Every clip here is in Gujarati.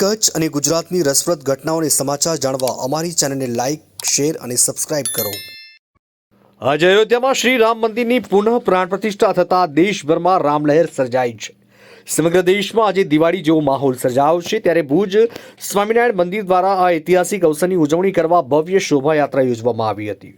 કચ્છ અને ગુજરાતની રસપ્રદ ઘટનાઓને સમાચાર જાણવા અમારી ચેનલને લાઇક શેર અને સબસ્ક્રાઇબ કરો. આજે અયોધ્યામાં શ્રી રામ મંદિરની પુનઃ પ્રાણ પ્રતિષ્ઠા થતા દેશભરમાં રામલહેર સર્જાઈ છે. સમગ્ર દેશમાં આજે દિવાળી જેવો માહોલ સર્જાયો છે. ત્યારે ભુજ સ્વામિનારાયણ મંદિર દ્વારા આ ઐતિહાસિક અવસરની ઉજવણી કરવા ભવ્ય શોભાયાત્રા યોજવામાં આવી હતી.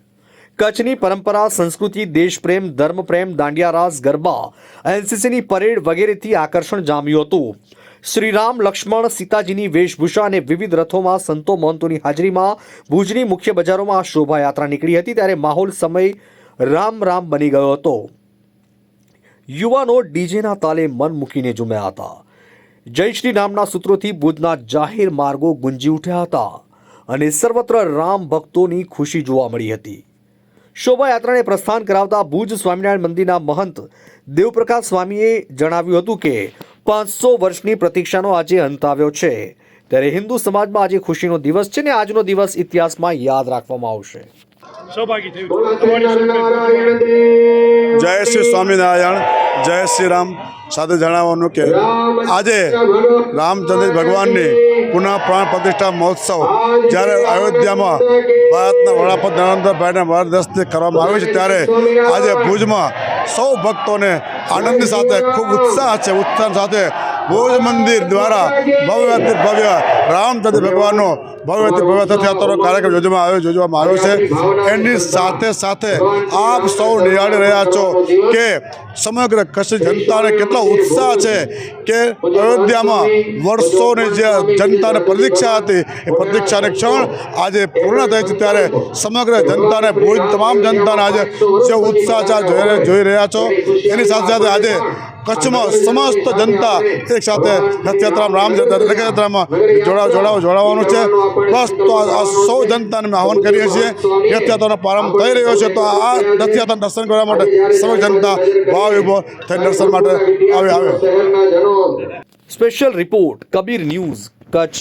કચ્છની પરંપરા, સંસ્કૃતિ, દેશપ્રેમ, ધર્મપ્રેમ, દાંડિયારાસ, ગરબા, એનસીસીની પરેડ વગેરેથી આકર્ષણ જામ્યું હતું. શ્રી રામ લક્ષ્મણ, સીતાજીની વેશભૂષા અને વિવિધ રથોમાં સંતો મહંતોની હાજરીમાં ભુજની મુખ્ય બજારોમાં શોભાયાત્રા નીકળી હતી ત્યારે માહોલ સમય રામ રામ બની ગયો હતો. યુવાનો ડીજેના તાલે મન મૂકીને ઝૂમ્યા હતા. જય શ્રી રામના સૂત્રોથી ભુજના જાહેર માર્ગો ગુંજી ઉઠ્યા હતા અને સર્વત્ર રામ ભક્તોની ખુશી જોવા મળી હતી. શોભાયાત્રાને પ્રસ્થાન કરાવતા ભુજ સ્વામિનારાયણ મંદિરના મહંત દેવપ્રકાશ સ્વામીએ જણાવ્યું હતું કે પાંચસો વર્ષની પ્રતીક્ષાનો આજે અંત આવ્યો છે. ત્યારે હિન્દુ સમાજમાં આજે ખુશીનો દિવસ છે ને આજનો દિવસ ઇતિહાસમાં યાદ રાખવામાં આવશે. જય. શ્રી સ્વામિનારાયણ જય શ્રી રામ. સાથે જણાવવાનું કે આજે રામચંદ્ર ભગવાનની પુનઃ પ્રાણ પ્રતિષ્ઠા મહોત્સવ જ્યારે અયોધ્યામાં ભારતના વડાપ્રધાન નરેન્દ્રભાઈના માર્ગદર્શનથી કરવામાં આવે છે. ત્યારે આજે ભુજમાં સૌ ભક્તોને આનંદની સાથે ખૂબ ઉત્સાહ છે ઉત્સાહ સાથે ભુજ મંદિર દ્વારા ભવ્યથી ભવ્ય રામચંદ્ર ભગવાનનો ભવ્યથી ભવ્ય રથયાત્રાનો કાર્યક્રમ યોજવામાં આવ્યો યોજવામાં આવ્યો છે. એની સાથે સાથે આપ સૌ નિહાળી રહ્યા છો કે સમગ્ર કચ્છ જનતાને કેટલો ઉત્સાહ છે કે અયોધ્યામાં વર્ષોની જે જનતાને પ્રતીક્ષા હતી, એ પ્રતીક્ષાની ક્ષણ આજે પૂર્ણ થઈ છે. ત્યારે સમગ્ર જનતાને, ભુજ તમામ જનતાને આજે જે ઉત્સાહ છે જોઈ રહ્યા છો. એની સાથે સાથે આજે કચ્છમાં સમસ્ત જનતા એક સાથે રથયાત્રામાં રામ રથયાત્રામાં જોડાવ જોડાવ, જોડાવાનું છે. બસ તો આ સૌ જનતાને અમે આહવાન કરીએ છીએ. રથયાત્રાનો પ્રારંભ થઈ રહ્યો છે. તો આ રથયાત્રા દર્શન કરવા માટે સૌ જનતા ભાવ વિભો થઈ દર્શન માટે આવે આવે. Special report, Kabir news, Kutch.